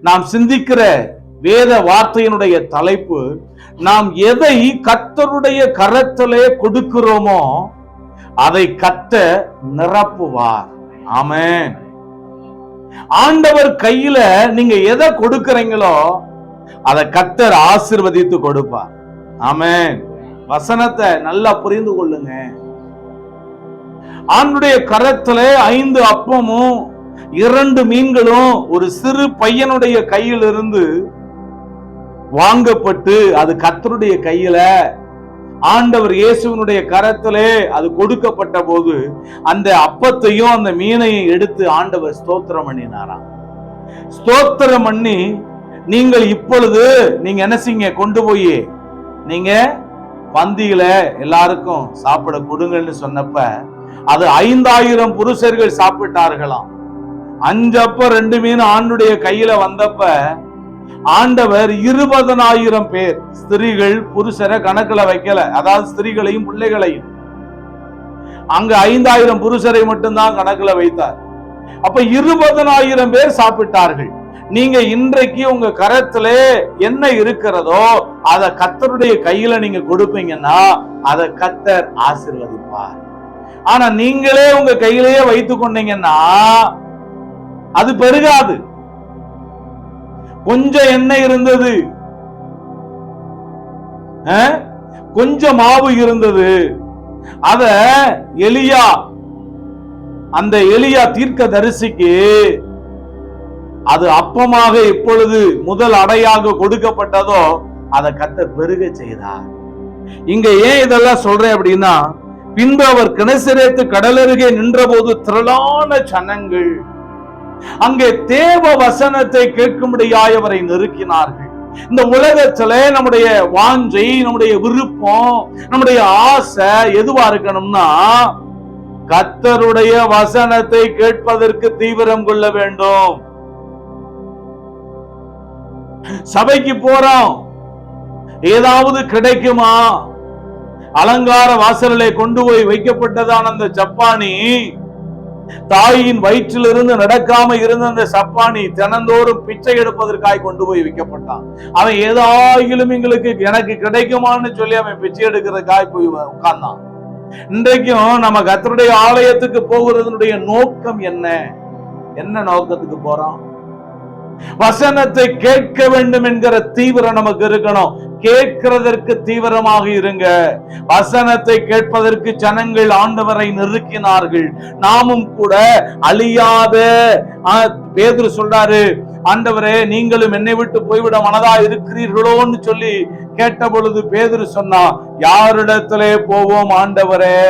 நாம் சிந்திக்கிற வேத வார்த்தையினுடைய தலைப்பு நாம் எதை கத்தருடைய கரத்திலே கொடுக்கிறோமோ அதை கத்த நிரப்புவார். ஆமென். ஆண்டவர் கையில நீங்க எதை கொடுக்கறீங்களோ அதை கத்தர் ஆசிர்வதித்து கொடுப்பார். ஆமேன். வசனத்தை நல்லா புரிந்து கொள்ளுங்க. ஆண்டுடைய கரத்துல ஐந்து அப்பமும் இரண்டு மீன்களும் ஒரு சிறு பையனுடைய கையிலிருந்து வாங்கப்பட்டு அது கத்தருடைய கையில ஆண்டவர் இயேசுவினுடைய கரத்திலே அது கொடுக்கப்பட்ட போது அந்த அப்பத்தையும் அந்த மீனையும் எடுத்து ஆண்டவர் ஸ்தோத்திரம் பண்ணினாராம். ஸ்தோத்திரம் பண்ணி நீங்கள் இப்பொழுது நீங்க என்ன செய்யுங்க? கொண்டு போய் நீங்க பந்தியில எல்லாருக்கும் சாப்பிட கொடுங்கன்னு சொன்னப்ப அது ஐந்தாயிரம் புருஷர்கள் சாப்பிட்டார்களாம். அஞ்சப்ப ரெண்டு மீன் ஆண்டுடைய கையில வந்தப்ப ஆண்டவர் இருபதனாயிரம் பேர் ஸ்திரீகள் புருஷரை கணக்குல வைக்கல. அதாவது ஸ்திரீகளையும் பிள்ளைகளையும். அங்க ஐந்தாயிரம் புருஷரை மட்டும்தான் கணக்குல வைத்தார். அப்ப இருபதனாயிரம் பேர் சாப்பிட்டார்கள். நீங்க இன்றைக்கு உங்க கரத்திலே என்ன இருக்கிறதோ அத கத்தருடைய கையில நீங்க கொடுப்பீங்கன்னா அதை கத்தர் ஆசிர்வதிப்பார். ஆனா நீங்களே உங்க கையிலேயே வைத்துக் கொண்டீங்கன்னா அது பெருகாது. கொஞ்சம் எண்ணெய் இருந்தது. கொஞ்சம் மாவு இருந்தது. அத எலியா அந்த எலியா தீர்க்க தரிசிக்கு அது அப்பமாக எப்பொழுது முதல் அடையாக கொடுக்கப்பட்டதோ அதை கத்த பெருக செய்தார். இங்க ஏன் இதெல்லாம் சொல்றேன் அப்படின்னா பின்பு அவர் கிணசிரேத்து கடலருகே நின்றபோது திரளான சனங்கள் அங்கே தேவ வசனத்தை கேட்கும்படியாய் அவரை நெருக்கினார்கள். இந்த உலகத்துல நம்முடைய வாஞ்சை நம்முடைய விருப்பம் நம்முடைய ஆசை எதுவா இருக்கணும்னா கத்தருடைய வசனத்தை கேட்பதற்கு தீவிரம் கொள்ள வேண்டும். சபைக்கு போறோம். ஏதாவது கிடைக்குமா? அலங்கார வாசலிலே கொண்டு போய் வைக்கப்பட்டதான அந்த ஜப்பானி தாயின் வயிற்றிலிருந்து நடக்காம இருந்த அந்த சப்பானி தினந்தோறும் பிச்சை எடுப்பதற்காய் கொண்டு போய் விற்கப்பட்டான். அவன் ஏதாயிலும் எங்களுக்கு எனக்கு கிடைக்குமான்னு சொல்லி அவன் பிச்சை எடுக்கிறதுக்காய் போய் உட்கார்ந்தான். இன்றைக்கும் நம்ம கத்தருடைய ஆலயத்துக்கு போகிறதனுடைய நோக்கம் என்ன? என்ன நோக்கத்துக்கு போறோம்? வசனத்தை கேட்க வேண்டும் என்கிற தீவிரம் நமக்கு இருக்கணும். கேட்கிறதற்கு தீவிரமாக இருங்க. வசனத்தை கேட்பதற்கு ஜனங்கள் ஆண்டவரை நெருக்கினார்கள். நாமும் கூட அழியாத பேதுரு சொல்றாரு ஆண்டவரே நீங்களும் என்னை விட்டு போய்விட மனதா இருக்கிறீர்களோன்னு சொல்லி கேட்ட பொழுது பேதுரு சொன்னா யாரிடத்திலே போவோம் ஆண்டவரே?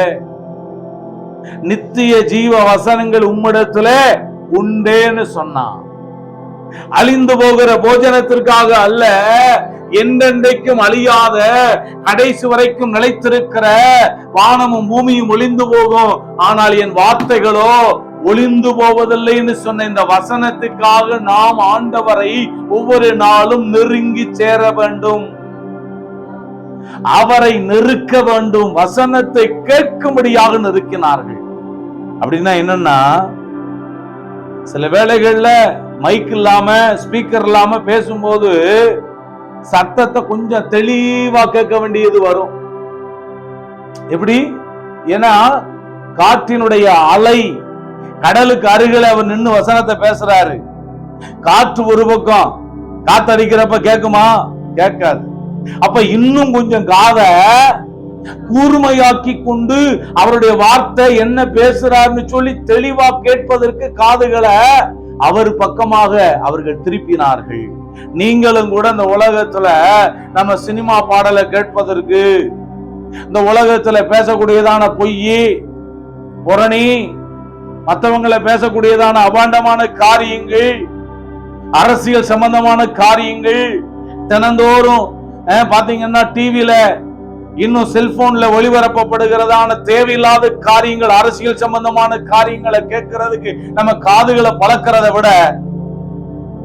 நித்திய ஜீவ வசனங்கள் உம்மிடத்துல உண்டேன்னு சொன்னான் அழிந்து போகிற போஜனத்திற்காக அல்ல என்றென்றைக்கும் அழியாத கடைசி வரைக்கும் நிலைத்திருக்கிற வானமும் பூமியும் ஒளிந்து போகும். ஆனால் என் வார்த்தைகளோ ஒளிந்து போவதில்லைன்னு சொன்ன இந்த வசனத்துக்காக நாம் ஆண்டவரை ஒவ்வொரு நாளும் நெருங்கி சேர வேண்டும். அவரை நெருக்க வேண்டும். வசனத்தை கேட்கும்படியாக நெருக்கினார்கள். அப்படின்னா என்னன்னா சில வேளைகள்ல மைக் இல்லாம ஸ்பீக்கர் இல்லாம பேசும்போது சத்தத்தை கொஞ்சம் தெளிவா கேட்க வேண்டியது வரும். எப்படி? ஏன்னா காற்றினுடைய அலை கடலுக்கு அருகில் அவர் நின்னு வசனத்தை பேசுறாரு. காற்று ஒரு பக்கம் காத்தடிக்கிறப்ப கேட்குமா கேட்காது. அப்ப இன்னும் கொஞ்சம் காத கூர்மையாக்கி கொண்டு அவருடைய வார்த்தை என்ன பேசுறாருன்னு சொல்லி தெளிவா கேட்பதற்கு காதுகளை அவர் பக்கமாக அவர்கள் திருப்பினார்கள். நீங்களும் கூட இந்த உலகத்துல நம்ம சினிமா பாடலை கேட்பதற்கு இந்த உலகத்துல பேசக்கூடியதான பொய் புரணி மற்றவங்களை பேசக்கூடியதான அபாண்டமான காரியங்கள் அரசியல் சம்பந்தமான காரியங்கள் தினந்தோறும் பாத்தீங்கன்னா டிவியில இன்னும் செல்போன்ல ஒளிபரப்பப்படுகிறதான தேவையில்லாத காரியங்கள் அரசியல் சம்பந்தமான காரியங்களை கேட்கறதுக்கு நம்ம காதுகளை பழக்கிறத விட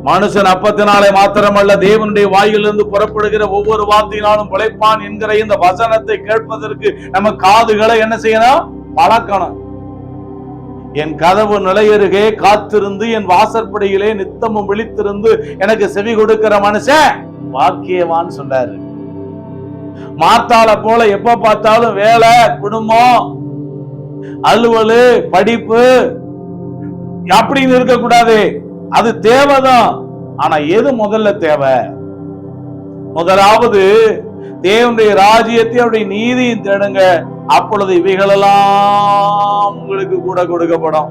மனுஷன் அப்பத்தினாலே மாத்திரமல்ல தேவனுடைய வாயிலிருந்து புறப்படுகிற ஒவ்வொரு வார்த்தையினாலும் பிழைப்பான் என்கிற இந்த வசனத்தை கேட்பதற்கு நம்ம காதுகளை என்ன செய்யணும்? பழக்கணும். என் கதவு நிலையருகே காத்திருந்து என் வாசற்படியிலே நித்தமும் விழித்திருந்து எனக்கு செவி கொடுக்கிற மனுஷன் வாக்கியவான் சொன்னாரு. மாத்தால போல எப்ப பார்த்தாலும் வேலை குடும்பம் அலுவலு படிப்பு அப்படின்னு இருக்கக்கூடாது. அது தேவைதான். ஆனா எது முதல்ல தேவை? முதலாவது தேவனுடைய ராஜ்யத்தை அவருடைய நீதியும் தேடுங்க. அப்பொழுது இவைகளெல்லாம் உங்களுக்கு கூட கொடுக்கப்படும்.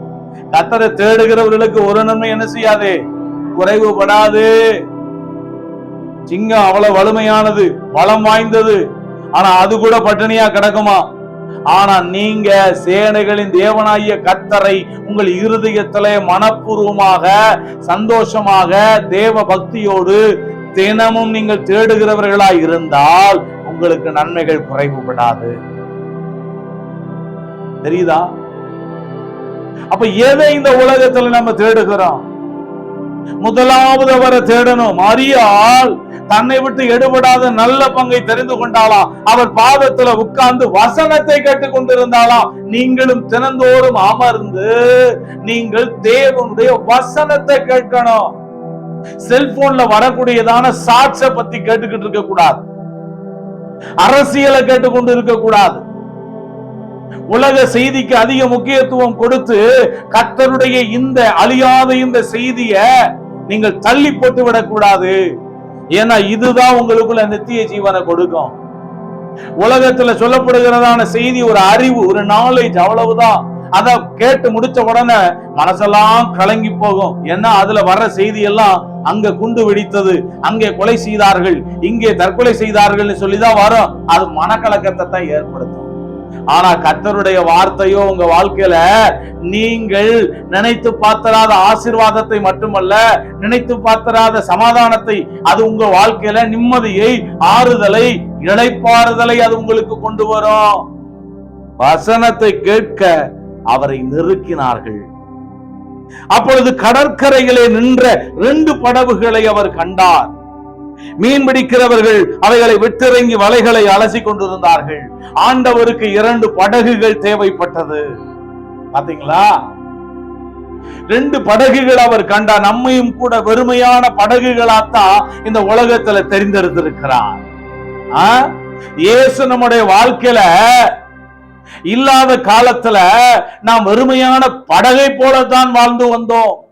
கத்தரை தேடுகிறவர்களுக்கு ஒரு நன்மை என்ன செய்யாது? குறைவுபடாது. சிங்கம் அவ்வளவு வலிமையானது பலம் வாய்ந்தது. ஆனா அது கூட பட்டினியா கிடக்குமா? ஆனா நீங்க சேனைகளின் தேவனாகிய கத்தரை உங்கள் இருதயத்திலே மனப்பூர்வமாக சந்தோஷமாக தேவ பக்தியோடு தினமும் நீங்கள் தேடுகிறவர்களாய் இருந்தால் உங்களுக்கு நன்மைகள் குறைவுபடாது. தெரியுதா? அப்ப எதை இந்த உலகத்துல நம்ம தேடுகிறோம்? முதலாவது அவரை தேடணும். மரியாள் தன்னை விட்டு எடுபடாத நல்ல பங்கை தெரிந்து கொண்டாளாம் அவர் பாதத்துல உட்கார்ந்து வசனத்தை கேட்டுக் கொண்டிருந்தாளாம் நீங்களும் தினந்தோறும் அமர்ந்து நீங்கள் தேவனுடைய வசனத்தை கேட்கணும். செல்போன்ல வரக்கூடியதான சாட்ச பத்தி கேட்டுக்கிட்டு இருக்க கூடாது. அரசியலை கேட்டுக்கொண்டு இருக்க கூடாது. உலக செய்திக்கு அதிக முக்கியத்துவம் கொடுத்து கத்தருடைய இந்த அழியாத இந்த செய்திய நீங்கள் தள்ளி போட்டு விடக்கூடாது ஏன்னா இதுதான் உங்களுக்குள்ள நித்திய ஜீவனை கொடுக்கும். உலகத்துல சொல்லப்படுகிறதான செய்தி ஒரு அறிவு ஒரு நாலேஜ் அவ்வளவுதான். அதை கேட்டு முடிச்ச உடனே மனசெல்லாம் கலங்கி போகும். ஏன்னா அதுல வர்ற செய்தி எல்லாம் அங்க குண்டு வெடித்தது அங்கே கொலை செய்தார்கள் இங்கே தற்கொலை செய்தார்கள் சொல்லிதான் வரும். அது மனக்கலக்கத்தை தான் ஏற்படுத்தும். ஆனா கத்தருடைய வார்த்தையோ உங்க வாழ்க்கையில நீங்கள் நினைத்து பார்த்தராத ஆசிர்வாதத்தை மட்டுமல்ல நினைத்து பார்த்தராத சமாதானத்தை அது உங்க வாழ்க்கையில நிம்மதியை ஆறுதலை இழைப்பாறுதலை அது உங்களுக்கு கொண்டு வரும். வசனத்தை கேட்க அவரை நெருக்கினார்கள். அப்பொழுது கடற்கரையிலே நின்ற ரெண்டு படகுகளை அவர் கண்டார். மீன் பிடிக்கிறவர்கள் அவைகளை விட்டிறங்கி வலைகளை அலசி கொண்டிருந்தார்கள். ஆண்டவருக்கு இரண்டு படகுகள் தேவைப்பட்டது. பாத்தீங்களா? ரெண்டு படகுகள் அவர் கண்டா நம்மையும் கூட வெறுமையான படகுகளாத்தான் இந்த உலகத்துல தெரிந்தெடுத்திருக்கிறார் இயேசு நம்முடைய வாழ்க்கையில இல்லாத காலத்துல நாம் வெறுமையான படகை போலத்தான் வாழ்ந்து வந்தோம்.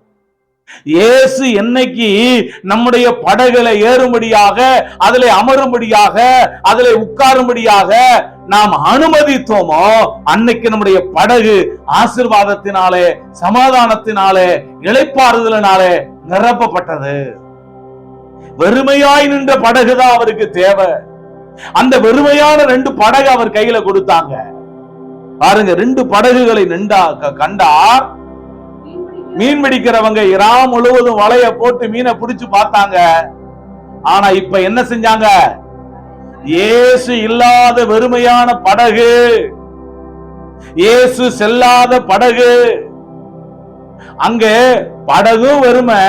இயேசு என்னைக்கு நம்முடைய படகுல ஏறும்படியாக அதில் அமரும்படியாக அதில் உட்காரும்படியாக நாம் அனுமதித்தோமோ அன்னைக்கு நம்முடைய படகு ஆசிர்வாதத்தினாலே சமாதானத்தினாலே இழைப்பாறுதலினாலே நிரப்பப்பட்டது. வெறுமையாய் நின்ற படகுதான் அவருக்கு தேவை. அந்த வெறுமையான ரெண்டு படகு அவர் கையில கொடுத்தாங்க. பாருங்க ரெண்டு படகுகளை நின்றா கண்டார். மீன் பிடிக்கிறவங்க இரா முழுவதும் வலைய போட்டு மீனை பிடிச்சு பார்த்தாங்க. ஆனா இப்ப என்ன செஞ்சாங்க? இயேசு இல்லாத வெறுமையான படகு. இயேசு செல்லாத படகு. அங்க படகும் வெறுமை.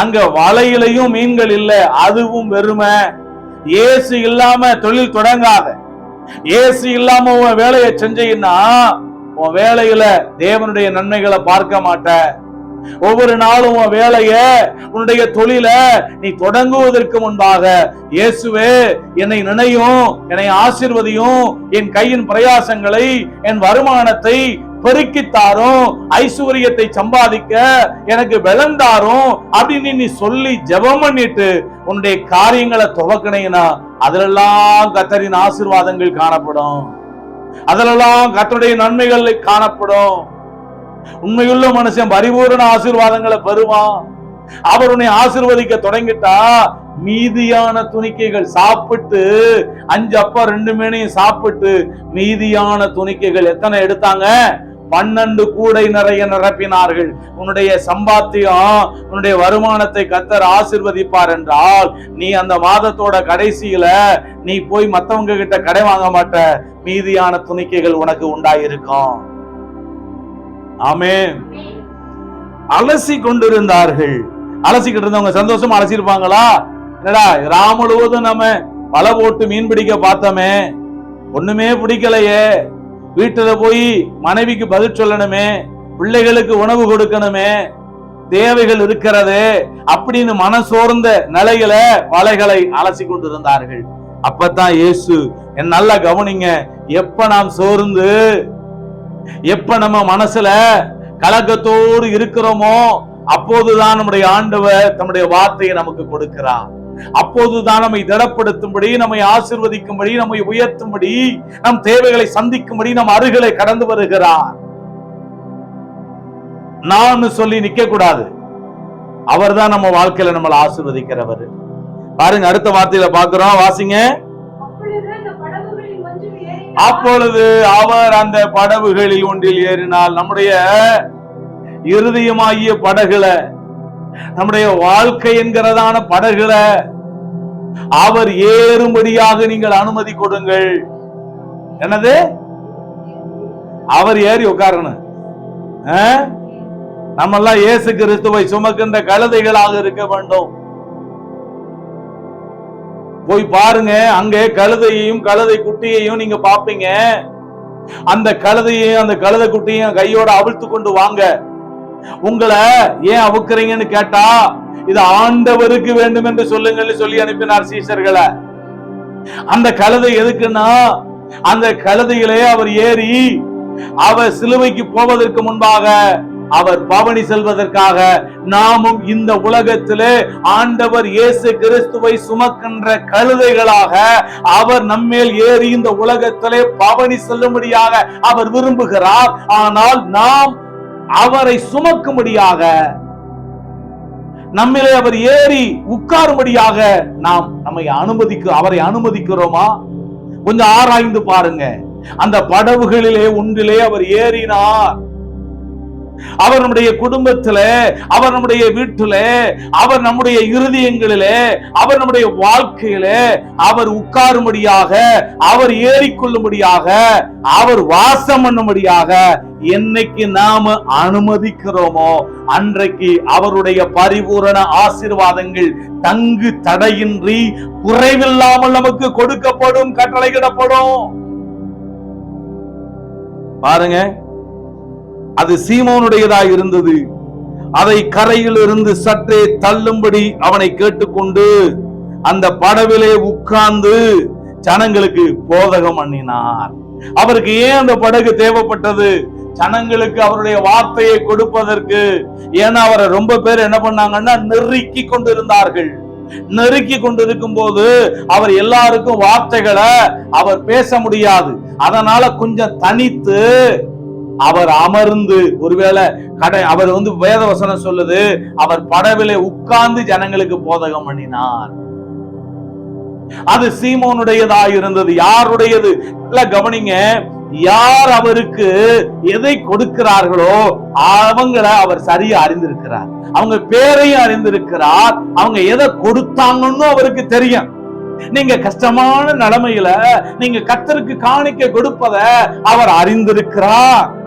அங்க வலையிலையும் மீன்கள் இல்ல அதுவும் வெறுமை. இயேசு இல்லாம தொழில் தொடங்காத. இயேசு இல்லாம உன் வேலையை செஞ்சீங்கன்னா உன் வேலையில தேவனுடைய நன்மைகளை பார்க்க மாட்ட. ஒவ்வொரு நாளும் உன் வேலைய உன்னுடைய தொழில நீ தொடங்குவதற்கு முன்பாக இயேசுவே என்னை நினையும் என்னை ஆசிர்வதியும் என் கையின் பிரயாசங்களை என் வருமானத்தை பெருக்கித்தாரும் ஐஸ்வர்யத்தை சம்பாதிக்க எனக்கு விளந்தாரும் தாரும் அப்படின்னு நீ சொல்லி ஜெபம் பண்ணிட்டு உன்னுடைய காரியங்களை துவக்கினீங்கன்னா அதிலெல்லாம் கத்தரின் ஆசிர்வாதங்கள் காணப்படும். அதிலெல்லாம் கத்தருடைய நன்மைகள் காணப்படும். உண்மையுள்ள மனுஷன் பரிபூரண ஆசீர்வாதங்களை பெறுவான். அவர் உன்னை ஆசிர்வதிக்க தொடங்கிட்டா மீதியான துணிக்கைகள் சாப்பிட்டு அஞ்சு அப்பா ரெண்டு மேனையும் சாப்பிட்டு மீதியான துணிக்கைகள் எத்தனை எடுத்தாங்க? பன்னெண்டு கூடை நிறைய நிரப்பினார்கள். உன்னுடைய சம்பாத்தியம் உன்னுடைய வருமானத்தை கத்தர் ஆசிர்வதிப்பார் என்றால் நீ அந்த மாதத்தோட கடைசியில நீ போய் மத்தவங்க கிட்ட கடை வாங்க மாட்ட. மீதியான துணிக்கைகள் உனக்கு உண்டாயிருக்கும். ஆமே அலசி கொண்டிருந்தார்கள். அலசிக்கிட்டு இருந்தவங்க சந்தோஷமா அலசிருப்பாங்களா என்னடா ராமுழுவதும் நம்ம வலை போட்டு மீன் பிடிக்க பார்த்தோமே. ஒண்ணுமே பிடிக்கலையே. வீட்டுல போய் மனைவிக்கு பதில் சொல்லணுமே பிள்ளைகளுக்கு உணவு கொடுக்கணுமே தேவைகள் இருக்கிறது அப்படின்னு மனசோர்ந்த நிலைகளை வலைகளை அலசி கொண்டிருந்தார்கள். அப்பதான் இயேசு என் நல்லா கவனிங்க எப்ப நாம் சோர்ந்து எப்ப நம்ம மனசுல கலக்கத்தோடு இருக்கிறோமோ அப்போதுதான் நம்முடைய ஆண்டவர் தம்முடைய வார்த்தையை நமக்கு கொடுக்கிறார். அப்போதுதான் நம்மை திடப்படுத்தும்படி நம்மை ஆசிர்வதிக்கும்படி நம்மை உயர்த்தும்படி நம் தேவைகளை சந்திக்கும்படி நம் அருகிலே கடந்து வருகிறார். நான் சொல்லி நிக்க கூடாது அவர் தான் நம்ம வாழ்க்கையில நம்மளை ஆசிர்வதிக்கிறவர். பாருங்க அடுத்த வார்த்தையில பாக்குறோம் வாசிங்க. அப்பொழுது அப்பொழுது அவர் அந்த படகுகளில் ஒன்றில் ஏறினால் நம்முடைய இருதயமாகிய படகுல நம்முடைய வாழ்க்கை என்கிறதான படகுல அவர் ஏறும்படியாக நீங்கள் அனுமதி கொடுங்கள். என்னது? அவர் ஏறி உட்காரணும். நம்மெல்லாம் இயேசு கிறிஸ்துவை சுமக்கின்ற கழுதைகளாக இருக்க வேண்டும். போய் பாருங்க அங்கே கழுதையையும் கழுதை குட்டியையும் நீங்க பாப்பீங்க. அந்த கழுதையையும் அந்த கழுதை குட்டியையும் கையோட அவிழ்த்து கொண்டு வாங்க. உங்களை ஏன் அவுக்குறீங்கன்னு கேட்டா இது ஆண்டவருக்கு வேண்டும் என்று சொல்லுங்கள்னு சொல்லி அனுப்பினார் சீசர்களை அந்த கழுதை எதுக்குன்னா அந்த கழுதையிலே அவர் ஏறி அவர் சிலுவைக்கு போவதற்கு முன்பாக அவர் பவனி செல்வதற்காக நாமும் இந்த உலகத்திலே ஆண்டவர் இயேசு கிறிஸ்துவை சுமக்கின்ற கழுதைகளாக அவர் நம்மேல் ஏறி இந்த உலகத்திலே பவனி செல்லும்படியாக அவர் விரும்புகிறார். ஆனால் நாம் அவரை சுமக்கும்படியாக நம்மிலே அவர் ஏறி உட்காரும்படியாக நாம் நம்மை அனுமதிக்க அவரை அனுமதிக்கிறோமா? கொஞ்சம் ஆராய்ந்து பாருங்க. அந்த படவுகளிலே ஒன்றிலே அவர் ஏறினார். அவர் நம்முடைய குடும்பத்திலே அவர் நம்முடைய வீட்டிலே அவர் நம்முடைய இருதயங்களிலே அவர் நம்முடைய வாழ்க்கையிலே அவர் உட்காரும்படியாக அவர் ஏறிக்கொள்ளும்படியாக அவர் வாசம் பண்ணும்படியாக என்னைக்கு நாம அனுமதிக்கிறோமோ அன்றைக்கு அவருடைய பரிபூரண ஆசீர்வாதங்கள் தங்கு தடையின்றி குறைவில்லாமல் நமக்கு கொடுக்கப்படும் கட்டளையிடப்படும். பாருங்க. அது சீமோனுடையதாய் இருந்தது. அதை கரையில் இருந்து சற்றே தள்ளும்படி அவனை கேட்டுக்கொண்டு அந்த படவிலே உட்கார்ந்து ஜனங்களுக்கு போதகம் பண்ணினார். அவருக்கு ஏன் அந்த படகு தேவைப்பட்டது? ஜனங்களுக்கு அவருடைய வார்த்தையை கொடுப்பதற்கு ஏன்னா அவரை ரொம்ப பேர் என்ன பண்ணாங்கன்னா நெருக்கி கொண்டிருந்தார்கள். நெருக்கி கொண்டிருக்கும் போது அவர் எல்லாருக்கும் வார்த்தைகளை அவர் பேச முடியாது. அதனால கொஞ்சம் தனித்து அவர் அமர்ந்து ஒருவேளை கடை அவர் வந்து வேத வசனம் சொல்லுது அவர் படவிலே உட்கார்ந்து ஜனங்களுக்கு போதகம் பண்ணினார். அது சீமோனுடையதா இருந்தது. யாருடையது? கவனிங்க யார் அவருக்கு எதை கொடுக்கிறார்களோ அவங்கள அவர் சரியா அறிந்திருக்கிறார். அவங்க பேரையும் அறிந்திருக்கிறார். அவங்க எதை கொடுத்தாங்கன்னு அவருக்கு தெரியும். நீங்க கஷ்டமான நிலைமையில நீங்க கத்தருக்கு காணிக்க கொடுப்பத அவர் அறிந்திருக்கிறார்.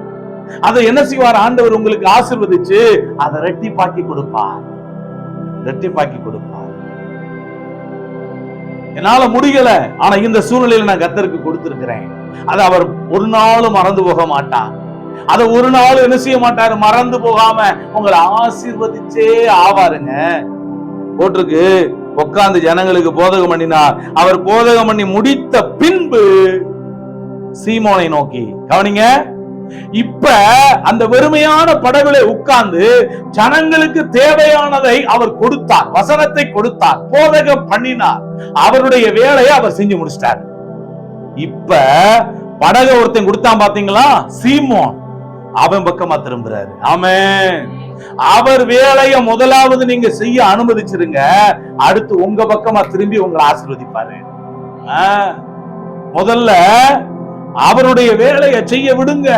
அதை என்ன செய்வார்? ஆண்டவர் உங்களுக்கு ஆசிர்வதிச்சு அதை ரெட்டிப்பாக்கி கொடுப்பார். ரெட்டிப்பாக்கி கொடுப்பார். என்னால முடியல. ஆனா இந்த சூழ்நிலையில நான் கத்தருக்கு கொடுத்திருக்கிறேன். அதை அவர் ஒரு நாளும் மறந்து போக மாட்டார். அதை ஒரு நாள் என்ன செய்ய மாட்டாரு? மறந்து போகாம உங்களை ஆசீர்வதிச்சே ஆவாருங்க. போட்டிருக்கு. உட்கார்ந்து ஜனங்களுக்கு போதகம் பண்ணினார். அவர் போதகம் பண்ணி முடித்த பின்பு சீமோனை நோக்கி. கவனிங்க. இப்ப அந்த வெறுமையான படகுல உட்கார்ந்து ஜனங்களுக்கு தேவையானதை அவர் கொடுத்தார் வசனத்தை கொடுத்தார் போதகம் பண்ணினார். அவருடைய வேலையை அவர் செஞ்சு முடிச்சிட்டார். இப்ப படக ஒருத்தன் கொடுத்தான் பாத்தீங்களா? சீமோன். அவன் பக்கமா திரும்புறாரு. ஆமே அவர் வேலையை முதலாவது நீங்க செய்ய அனுமதிச்சிருங்க. அடுத்து உங்க பக்கமா திரும்பி உங்களை ஆசிர்வதிப்பாரு. முதல்ல அவருடைய வேலையை செய்ய விடுங்க.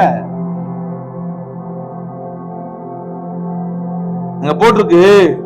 அங்க போட்டிருக்கு.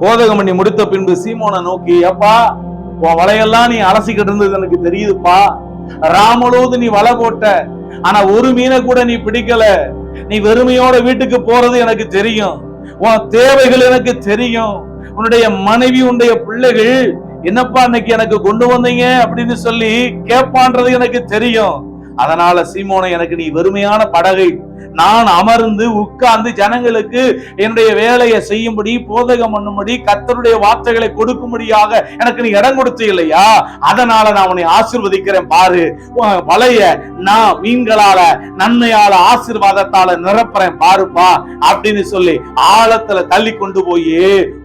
போதகம் பண்ணி முடித்த பின்பு சீமோனை நோக்கி அப்பா உன் வலையெல்லாம் நீ அலசிக்கிட்டு இருந்தது எனக்கு தெரியுதுப்பா. ராமலோது நீ வலை போட்ட. ஆனா ஒரு மீனை கூட நீ பிடிக்கல. நீ வெறுமையோட வீட்டுக்கு போறது எனக்கு தெரியும். உன் தேவைகள் எனக்கு தெரியும். உன்னுடைய மனைவி உன்னுடைய பிள்ளைகள் என்னப்பா இன்னைக்கு எனக்கு கொண்டு வந்தீங்க? அப்படின்னு சொல்லி கேட்பான்றது எனக்கு தெரியும். அதனால சீமோனை எனக்கு நீ வெறுமையான படகை. நான் அமர்ந்து உட்கார்ந்து ஜனங்களுக்கு என்னுடைய வேலையை செய்யும்படி போதகம் பண்ணும்படி கத்தருடைய வார்த்தைகளை கொடுக்கும்படியாக எனக்கு நீ இடம் கொடுத்து இல்லையா? அதனால நான் உன்னை ஆசிர்வதிக்கிறேன் பாரு. உன் வலைய நான் மீன்களால நன்மையால ஆசீர்வாதத்தால நிரப்புறேன் பாருப்பா அப்படின்னு சொல்லி ஆழத்துல தள்ளி கொண்டு போய்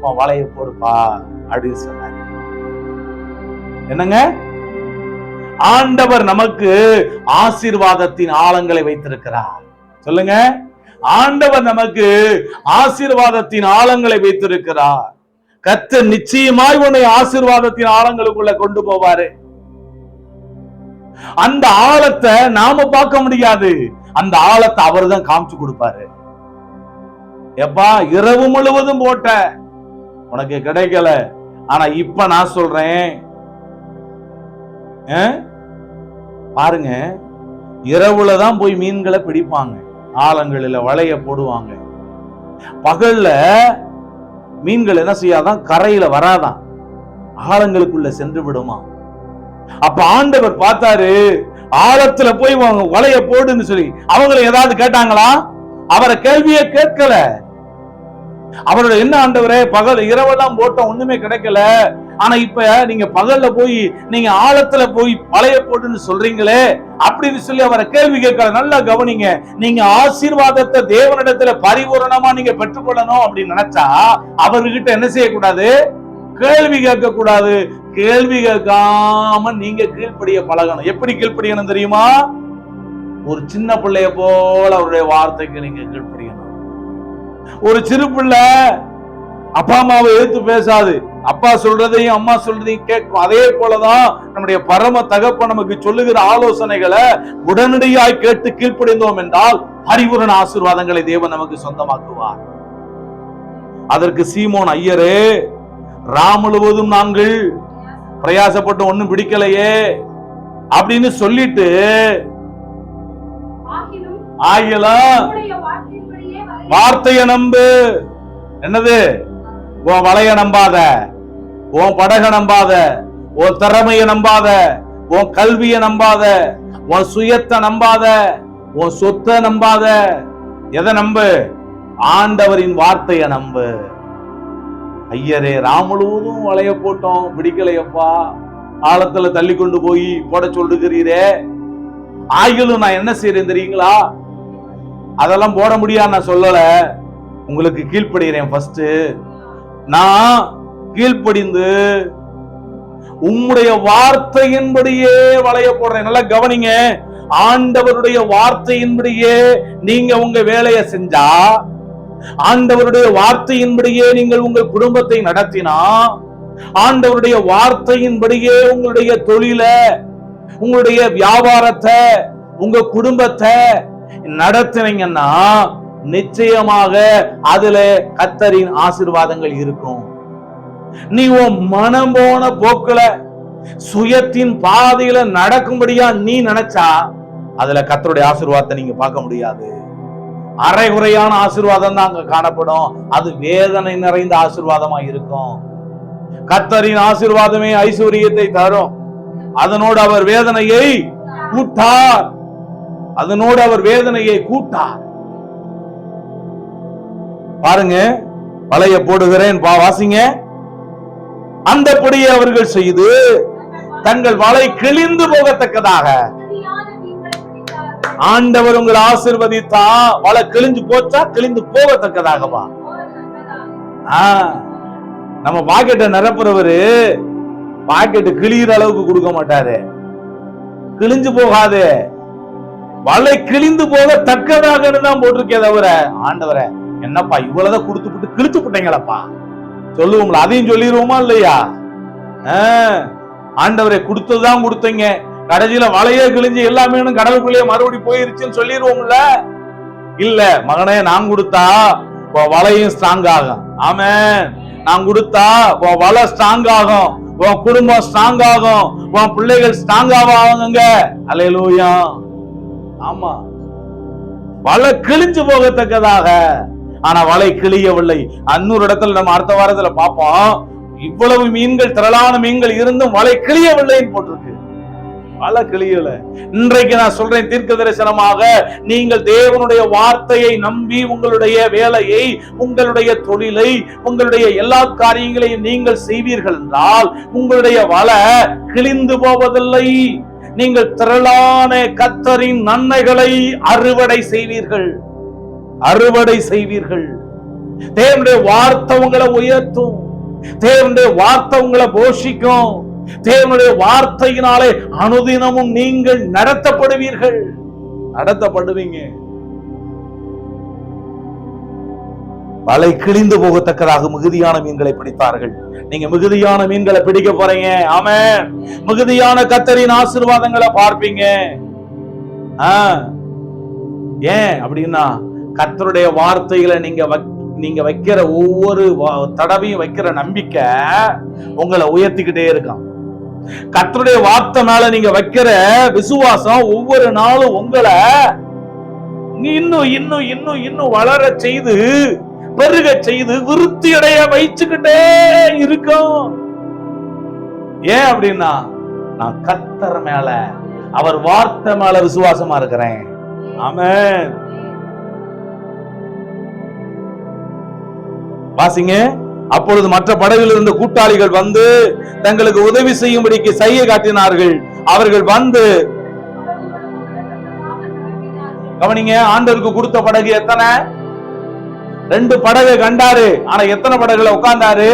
உன் வலைய போடுப்பா அப்படின்னு சொன்னாங்க என்னங்க? ஆண்டவர் நமக்கு ஆசீர்வாதத்தின் ஆழங்களை வைத்திருக்கிறார். சொல்லுங்க. ஆண்டவர் நமக்கு ஆசீர்வாதத்தின் ஆழங்களை வைத்திருக்கிறார். கத்த நிச்சயமாய் உன்னை ஆசீர்வாதத்தின் ஆழங்களுக்குள்ள கொண்டு போவாரு. அந்த ஆழத்தை நாம பார்க்க முடியாது. அந்த ஆழத்தை அவர் தான் காமிச்சு கொடுப்பாரு. எப்பா இரவு முழுவதும் போட்ட. உனக்கு கிடைக்கல. ஆனா இப்ப நான் சொல்றேன். பாருங்க இரவுல தான் போய் மீன்களை பிடிப்பாங்க. ஆழங்களில் வலைய போடுவாங்க. பகல்ல மீன்கள் என்ன செய்யாதான் கரையில வராதான். ஆழங்களுக்குள்ள சென்று விடுமா. அப்ப ஆண்டவர் பார்த்தாரு ஆழத்துல போய் அவங்க வலைய போடுன்னு சொல்லி. அவங்கள ஏதாவது கேட்டாங்களா? அவரை கேள்வியே கேட்கல. அவரோட என்ன ஆண்டவரே பகல் இரவெல்லாம் போட்டோம் ஒண்ணுமே கிடைக்கல. ஆனா இப்ப நீங்க பகல்ல போய் நீங்க ஆழத்துல போய் பழைய போட்டுன்னு சொல்றீங்களே? அப்படின்னு சொல்லி அவரை கேள்வி கேட்கல நல்லா கவனிங்க. நீங்க ஆசீர்வாதத்தை தேவனிடத்துல பரிபூரணமா நீங்க பெற்றுக்கொள்ளணும் அப்படின்னு நினைச்சா அவர்கிட்ட என்ன செய்யக்கூடாது? கேள்வி கேட்க கூடாது கேள்வி கேட்காம நீங்க கீழ்ப்படிய பழகணும். எப்படி கீழ்ப்படியணும் தெரியுமா? ஒரு சின்ன பிள்ளைய போல அவருடைய வார்த்தைக்கு நீங்க கீழ்ப்படியணும். ஒரு சிறு பிள்ளை அப்பா அம்மாவை எதிர்த்து பேசாது. அப்பா சொல்றதையும் அம்மா சொல்றதையும் கேட்கும். அதே போலதான் நம்முடைய பரம தகப்ப நமக்கு சொல்லுகிற ஆலோசனைகளை உடனடியாய் கேட்டு கீழ்ப்படிந்தோம் என்றால் பரிபூரண ஆசீர்வாதங்களை தேவன் நமக்கு சொந்தமாக்குவார். அதற்கு சீமோன் ஐயரே ராம் முழுவதும் நாங்கள் பிரயாசப்பட்டு ஒண்ணும் பிடிக்கலையே அப்படின்னு சொல்லிட்டு ஆகிலும் வார்த்தைய நம்பு. என்னது? உன் வளைய நம்பாத உன் படக நம்பாத உன் திறமைய நம்பாத உன் கல்விய நம்பாத உன் சுயத்தை நம்பாத உன் சொத்தை நம்பாத. எதை நம்பு? ஆண்டவரின் வார்த்தையை நம்பு. ஐயரே ராம் வளைய போட்டோம் பிடிக்கலையப்பா. ஆழத்துல தள்ளி கொண்டு போய் போட சொல்லுகிறீரே. ஆயிலும் நான் என்ன செய்யறேன் தெரியுங்களா? அதெல்லாம் போட முடியாது நான் சொல்லல. உங்களுக்கு கீழ்ப்படுகிறேன் ஃபர்ஸ்ட் நான் கீழ்ப்படிந்து உம்முடைய வார்த்தையின்படியே வளைய போடுறேன் நல்லா கவனிங்க. ஆண்டவருடைய வார்த்தையின்படியே நீங்க உங்க வேலையை செஞ்சா ஆண்டவருடைய வார்த்தையின்படியே நீங்கள் உங்கள் குடும்பத்தை நடத்தினா ஆண்டவருடைய வார்த்தையின்படியே உங்களுடைய தொழில உங்களுடைய வியாபாரத்தை உங்க குடும்பத்தை நடத்தினீங்கன்னா நிச்சயமாக அதுல கத்தரின் ஆசீர்வாதங்கள் இருக்கும். நீ உன் மனம் போன போக்குல சுயத்தின் பாதையில நடக்கும்படியா நீ நினைச்சா அதுல கத்தருடைய ஆசிர்வாதத்தை நீங்க பார்க்க முடியாது. அரைகுறையான ஆசிர்வாதம் தான் அங்க காணப்படும். அது வேதனை நிறைந்த ஆசிர்வாதமா இருக்கும். கத்தரின் ஆசீர்வாதமே ஐஸ்வர்யத்தை தரும். அதனோடு அவர் வேதனையை கூட்டார். அதனோடு அவர் வேதனையை கூட்டார். பாருங்க வலைய போடுகிறேன் பா வாசிங்க. அந்தபடியே அவர்கள் செய்து தங்கள் வலை கிழிந்து போகத்தக்கதாக. ஆண்டவர் உங்களை ஆசிர்வதித்தா வலை கிழிஞ்சு போச்சா கிழிந்து போகத்தக்கதாகவா? நம்ம பாக்கெட்டை நிரப்புறவரு பாக்கெட்டு கிழிகிற அளவுக்கு கொடுக்க மாட்டாரு. கிழிஞ்சு போகாது. வலை கிழிந்து போக தக்கதாக தான் போட்டிருக்கே தவிர ஆண்டவரை என்னப்பா இவ்வளவுதான் கொடுத்து விட்டு கிழிச்சு விட்டீங்களப்பா சொல்லுவோம்ல அதையும் சொல்லிடுவோமா இல்லையா? ஆ, கொடுத்ததுதான் கொடுத்தீங்க. கடைசியில வலையே கிழிஞ்சு எல்லாமே கடலுக்குள்ளேயே மறுபடி போயிருச்சுன்னு சொல்லிடுவோம்ல இல்ல மகனே நான் கொடுத்தா உன் வலையும் ஸ்ட்ராங் ஆகும். ஆமே நான் கொடுத்தா உன் வலை ஸ்ட்ராங் ஆகும். உன் குடும்பம் ஸ்ட்ராங் ஆகும். உன் பிள்ளைகள் ஸ்ட்ராங் ஆவாங்க அலையலூயா ஆமா. வலை கிழிஞ்சு போகத்தக்கதாக. ஆனா வலை கிழியவில்லை. அன்னொரு இடத்துல நம்ம அடுத்த வாரத்துல பார்ப்போம். இவ்வளவு மீன்கள் திரளான மீன்கள் இருந்தும் வலை கிளியவில்லைன்னு போட்டிருக்கு. பல கிளியல இன்றைக்கு நான் சொல்றேன் தீர்க்க தரிசனமாக நீங்கள் தேவனுடைய வார்த்தையை நம்பி உங்களுடைய வேலையை உங்களுடைய தொழிலை உங்களுடைய எல்லா காரியங்களையும் நீங்கள் செய்வீர்கள் என்றால் உங்களுடைய வலை கிழிந்து போவதில்லை. நீங்கள் திரளான கத்தரின் நன்மைகளை அறுவடை செய்வீர்கள். அறுவடை செய்வீர்கள். தேவனுடைய வார்த்தை உங்களை உயர்த்தும். தேவனுடைய வார்த்தை உங்களை போஷிக்கும். தேவனுடைய வார்த்தையினாலே அனுதினமும் நீங்கள் நடத்தப்படுவீர்கள். நடத்தப்படுவீங்க. வலை கிழிந்து போகத்தக்கதாக மிகுதியான மீன்களை பிடித்தார்கள். நீங்க மிகுதியான மீன்களை பிடிக்க போறீங்க. ஆமே மிகுதியான கத்தரின் ஆசீர்வாதங்களை பார்ப்பீங்க. ஏன் அப்படின்னா கத்தருடைய வார்த்தைகளை நீங்க நீங்க வைக்கிற ஒவ்வொரு வா- தடவையும் வைக்கிற நம்பிக்கை உங்களை உயர்த்திக்கிட்டே இருக்கான். கத்தருடைய வார்த்தை மேல நீங்க வைக்கிற விசுவாசம் ஒவ்வொரு நாளும் உங்களை இன்னும் இன்னும் இன்னும் இன்னும் வளர செய்து பெருக செய்து விருத்தி அடைய வைச்சுக்கிட்டே இருக்கும். ஏன் அப்படின்னா நான் கத்தர் மேல அவர் வார்த்தை மேல விசுவாசமா இருக்கிறேன். ஆமே வாசிங்க. அப்பொழுது மற்ற படகில் இருந்த கூட்டாளிகள் வந்து தங்களுக்கு உதவி செய்யும்படிக்கு செய்ய காட்டினார்கள். அவர்கள் வந்து கவனிங்க ஆண்டவருக்கு கொடுத்த படகு எத்தனை? ரெண்டு படகு கண்டாரு. ஆனா எத்தனை படகுல உட்கார்ந்தாரு?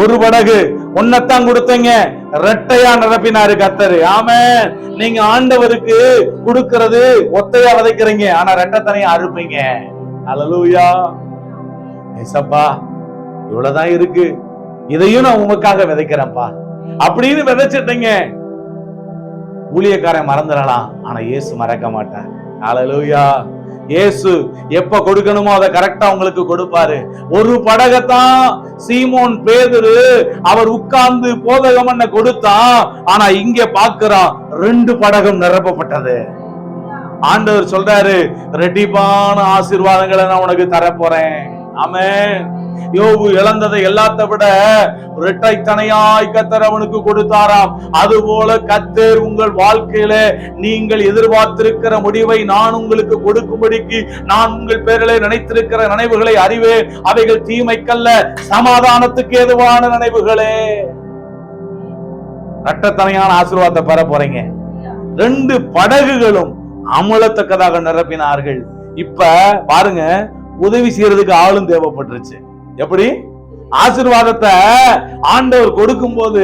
ஒரு படகு. ஒன்னத்தான் கொடுத்தீங்க. ரெட்டையா நிரப்பினாரு கத்தரு ஆம நீங்க ஆண்டவருக்கு கொடுக்கறது ஒத்தையா விதைக்கிறீங்க. ஆனா ரெட்டத்தனையா அறுப்பீங்க. அல்லலூயா ஏசப்பா இவ்வளவுதான் இருக்கு. இதையும் நான் உமக்காக விதைக்கிறேன்ப்பா. அப்படின்னு விதைச்சிட்டீங்க. ஊழியக்காரன் மறந்துடலாம் ஆனா இயேசு மறக்க மாட்டார். ஹalleluya இயேசு எப்ப கொடுக்கணுமோ அதை கரெக்டா உங்களுக்கு கொடுப்பாரு. ஒரு படகத்தான் சீமோன் பேதுரு அவர் உட்கார்ந்து போதகம் பண்ண கொடுத்தான் ஆனா இங்க பாக்குறான் ரெண்டு படகம் நிரப்பப்பட்டது. ஆண்டவர் சொல்றாரு ரெட்டிப்பான ஆசீர்வாதங்களை நான் உனக்கு தரப்போறேன். ஆமென். யோபு இழந்ததை எல்லாத்த விட இரட்டைத்தனையாய் கத்தர் அவனுக்கு கொடுத்தாராம். அதுபோல கத்தர் உங்கள் வாழ்க்கையில நீங்கள் எதிர்பார்த்திருக்கிற முடிவை நான் உங்களுக்கு கொடுக்கும்படிக்கு நான் உங்கள் பேரிலே நினைத்திருக்கிற நினைவுகளை அறிவேன். அவைகள் தீமைக்கல்ல சமாதானத்துக்கு ஏதுவான நினைவுகளே. இரட்டத்தனையான ஆசீர்வாதத்தை பெற போறீங்க. ரெண்டு படகுகளும் அமுலத்தக்கதாக நிரப்பினார்கள். இப்ப பாருங்க உதவி செய்யறதுக்கு ஆளும் தேவைப்பட்டுருச்சு. எப்படி? ஆசிர்வாதத்தை ஆண்டவர் கொடுக்கும் போது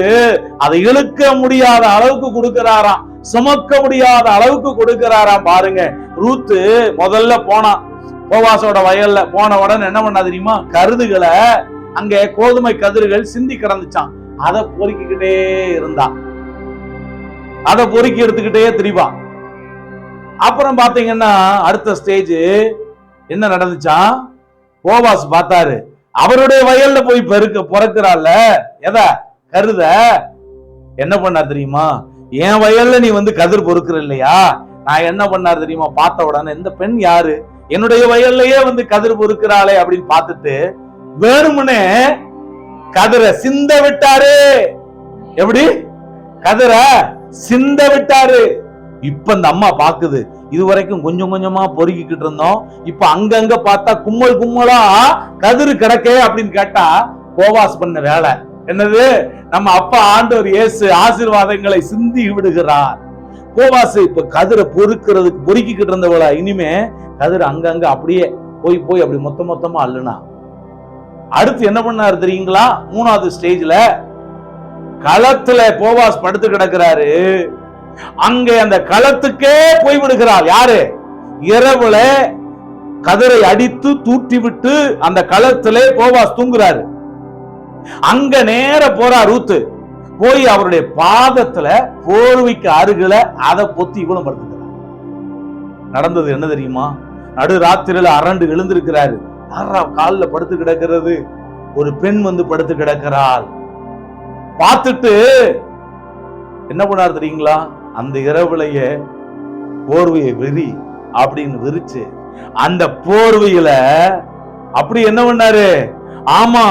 அதை இழுக்க முடியாத அளவுக்கு கொடுக்கிறாராம். சுமக்க முடியாத அளவுக்கு கொடுக்கிறாராம். பாருங்க ரூத்து முதல்ல போனான். போவாசோட வயல்ல போன உடனே என்ன பண்ணா தெரியுமா? கருதுகளை அங்க கோதுமை கதிர்கள் சிந்தி கிடந்துச்சான் அதை பொறுக்கிக்கிட்டே இருந்தான். அதை பொறுக்கி எடுத்துக்கிட்டே திரிவான். அப்புறம் பாத்தீங்கன்னா அடுத்த ஸ்டேஜ் என்ன நடந்துச்சா? போவாஸ் பார்த்தாரு. அவருடைய வயல்ல போய் பெருக்க பிறக்கிறாள் எத? கருத. என்ன பண்ணார் தெரியுமா? என் வயல்ல நீ வந்து கதிர் பொறுக்கிற இல்லையா? நான் என்ன பண்ணார் தெரியுமா? பார்த்த உடனே இந்த பெண் யாரு? என்னுடைய வயல்லையே வந்து கதிர் பொறுக்கிறாளே அப்படின்னு பார்த்துட்டு வேணும்னே கதிரை சிந்த விட்டாரு. எப்படி? கதிரை சிந்த விட்டாரு. இப்ப இந்த அம்மா பாக்குது இது வரைக்கும் கொஞ்சம் கொஞ்சமா பொறுக்கிக்கிட்டு இருந்தோம். இப்ப அங்கங்க பார்த்தா கும்மல் கும்மலா கதிரு கிடக்கே அப்படின்னு கேட்டா போவாஸ் பண்ண வேலை. என்னது? நம்ம அப்பா ஆண்டவர் இயேசு ஆசீர்வாதங்களை சிந்தி விடுகிறார். போவாஸ் இப்ப கதிரை பொறுக்கிறதுக்கு பொறுக்கிக்கிட்டு இருந்தவள. இனிமே கதிர் அங்கங்க அப்படியே போய் போய் அப்படி மொத்த மொத்தமா அள்ளுனா. அடுத்து என்ன பண்ணாரு தெரியுங்களா? மூணாவது ஸ்டேஜ்ல களத்துல போவாஸ் படுத்து கிடக்கிறாரு. அங்கே அந்த களத்துக்கே போய் விடுகிறாள் யாரு? இரவுல கதிரை அடித்து தூட்டி விட்டு அந்த களத்திலே போவாஸ் தூங்குறாரு. அங்க நேர போறா ரூத்து. போய் அவருடைய பாதத்துல போர்வைக்கு அருகில அதை பொத்தி இவ்வளவு படுத்துக்கிறார் நடந்தது என்ன தெரியுமா? நடு ராத்திரியில அரண்டு எழுந்திருக்கிறாரு. யாரா கால்ல படுத்து கிடக்கிறது? ஒரு பெண் வந்து படுத்து கிடக்கிறாள். பார்த்துட்டு என்ன பண்ணார் தெரியுங்களா? அந்த இரவுலையே போர்வையை விரி அப்படின்னு விரிச்சு அந்த போர்வையில அப்படி என்ன பண்ணாரு? ஆமா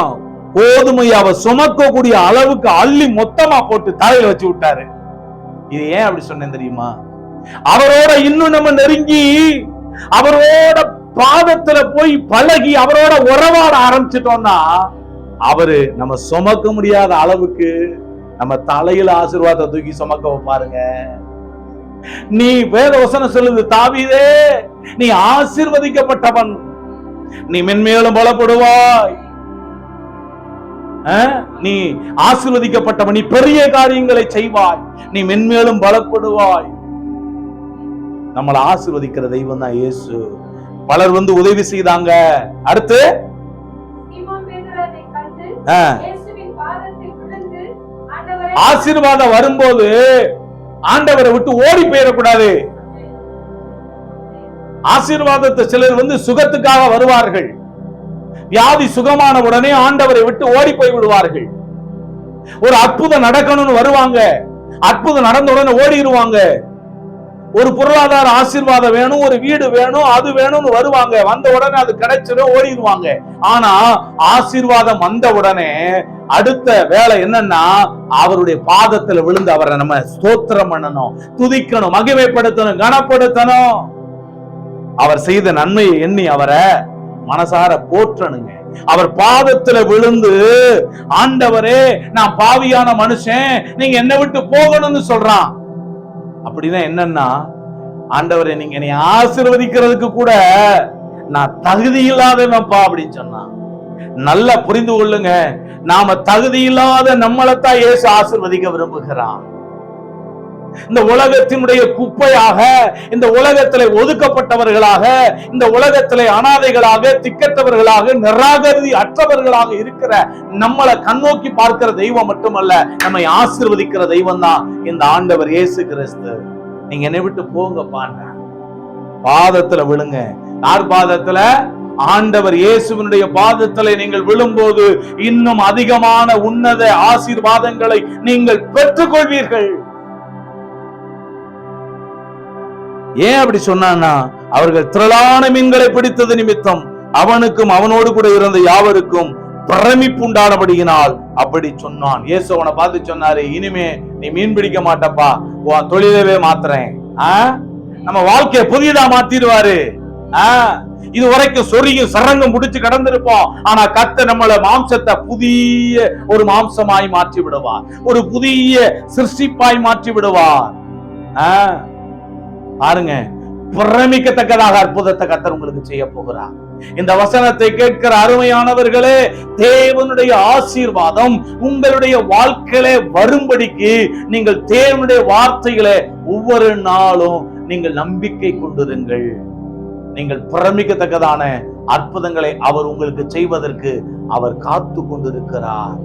கோதுமை அவ சுமக்கக்கூடிய அளவுக்கு அள்ளி மொத்தமா போட்டு தலையில வச்சு விட்டாரு. இது ஏன் அப்படி சொன்னேன் தெரியுமா? அவரோட இன்னும் நம்ம நெருங்கி அவரோட பாதத்துல போய் பழகி அவரோட உறவாட ஆரம்பிச்சிட்டோம்னா அவரு நம்ம சுமக்க முடியாத அளவுக்கு நம்ம தலையில ஆசீர்வாதத்தை தூக்கி சுமக்க வைப்பாருங்க நீ வேத வசனம் சொல்லுது தாவீதே நீ ஆசீர்வதிக்கப்பட்டவன். நீ மென்மேலும் பலப்படுவாய்? நீ ஆசீர்வதிக்கப்பட்டவன் நீ பெரிய காரியங்களை செய்வாய். நீ மென்மேலும் பலப்படுவாய். நம்மளை ஆசீர்வதிக்கிற தெய்வம் தான் இயேசு. பலர் வந்து உதவி செய்தாங்க. அடுத்து? ஆசீர்வாதம் வரும்போது ஆண்டவரை விட்டு ஓடி போயிடக்கூடாது. ஆசீர்வாதத்தை சிலர் வந்து சுகத்துக்காக வருவார்கள். வியாதி சுகமான உடனே ஆண்டவரை விட்டு ஓடி போய் விடுவார்கள். ஒரு அற்புதம் நடக்கணும்னு வருவாங்க. அற்புதம் நடந்த உடனே ஓடிடுவாங்க. ஒரு பொருளாதார ஆசீர்வாதம் வேணும் ஒரு வீடு வேணும் அது வேணும்னு வருவாங்க. வந்த உடனே அது கிடைச்சிடும் ஓடிடுவாங்க. ஆனா ஆசீர்வாதம் வந்த உடனே அடுத்த வேலை என்னன்னா அவருடைய பாதத்துல விழுந்து அவரை நம்ம ஸ்தோத்திரம் பண்ணணும் துதிக்கணும் மகிமைப்படுத்தணும் கனப்படுத்தணும். அவர் செய்த நன்மையை எண்ணி அவரை மனசார போற்றணுங்க. அவர் பாதத்துல விழுந்து ஆண்டவரே நான் பாவியான மனுஷன் நீங்க என்னை விட்டு போகணும்னு சொல்றான். அப்படின்னா என்னன்னா ஆண்டவரே நீங்க என்னை ஆசீர்வதிக்கிறதுக்கு கூட நான் தகுதி இல்லாதவன்ப்பா அப்படின்னு சொன்னான். நல்லா புரிந்து கொள்ளுங்க. நாம தகுதி இல்லாத நம்மளைத்தான் இயேசு ஆசிர்வதிக்க விரும்புகிறான். இந்த உலகத்தினுடைய குப்பையாக இந்த உலகத்தில் ஒதுக்கப்பட்டவர்களாக இந்த உலகத்தில் அனாதைகளாக திக்கற்றவர்களாக நிராகரி அற்றவர்களாக இருக்கிற நம்மளை கண்ணோக்கி பார்க்கிற தெய்வம் மட்டுமல்ல நம்மை ஆசிர்வதிக்கிற தெய்வம் தான் இந்த ஆண்டவர் இயேசு கிறிஸ்து. நீங்க என்னை விட்டு போங்க பாண்ட பாதத்துல விழுங்க. யார் பாதத்துல? ஆண்டவர் இயேசுவினுடைய பாதத்தலை நீங்கள் விழும்போது இன்னும் அதிகமான உன்னத ஆசீர்வாதங்களை நீங்கள் பெற்றுக்கொள்வீர்கள். ஏன் அப்படி சொன்னான்னா அவர்கள் திரளான மீன்களை பிடித்தது நிமித்தம் அவனுக்கும் அவனோடு கூட இருந்த யாவருக்கும் பிரமிப்பு உண்டானபடியினால் அப்படி சொன்னான். இயேசு அவனை பார்த்து சொன்னாரு இனிமே நீ மீன் பிடிக்க மாட்டப்பா உன் தொழிலவே மாத்துறேன். நம்ம வாழ்க்கையை புதியதா மாத்திடுவாரு. இது வரைக்கும் சொரியும் சரங்கம் முடிச்சு கடந்திருப்போம். ஆனா கத்த நம்மள மாம்சத்தை புதிய ஒரு மாம்சமாய் மாற்றி விடுவார். ஒரு புதிய சிருஷ்டிப்பாய் மாற்றி விடுவார். பாருங்க. பிரமிக்கத்தக்கதாக அற்புதத்தை கத்தர் உங்களுக்கு செய்ய போகிறார். இந்த வசனத்தை கேட்கிற அருமையானவர்களே தேவனுடைய ஆசீர்வாதம் உங்களுடைய வாழ்க்கையில வரும்படிக்கு நீங்கள் தேவனுடைய வார்த்தைகளை ஒவ்வொரு நாளும் நீங்கள் நம்பிக்கை கொண்டிருங்கள். நீங்கள் பிரமிக்கத்தக்கதான அற்புதங்களை அவர் உங்களுக்கு செய்வதற்கு அவர் காத்து கொண்டிருக்கிறார்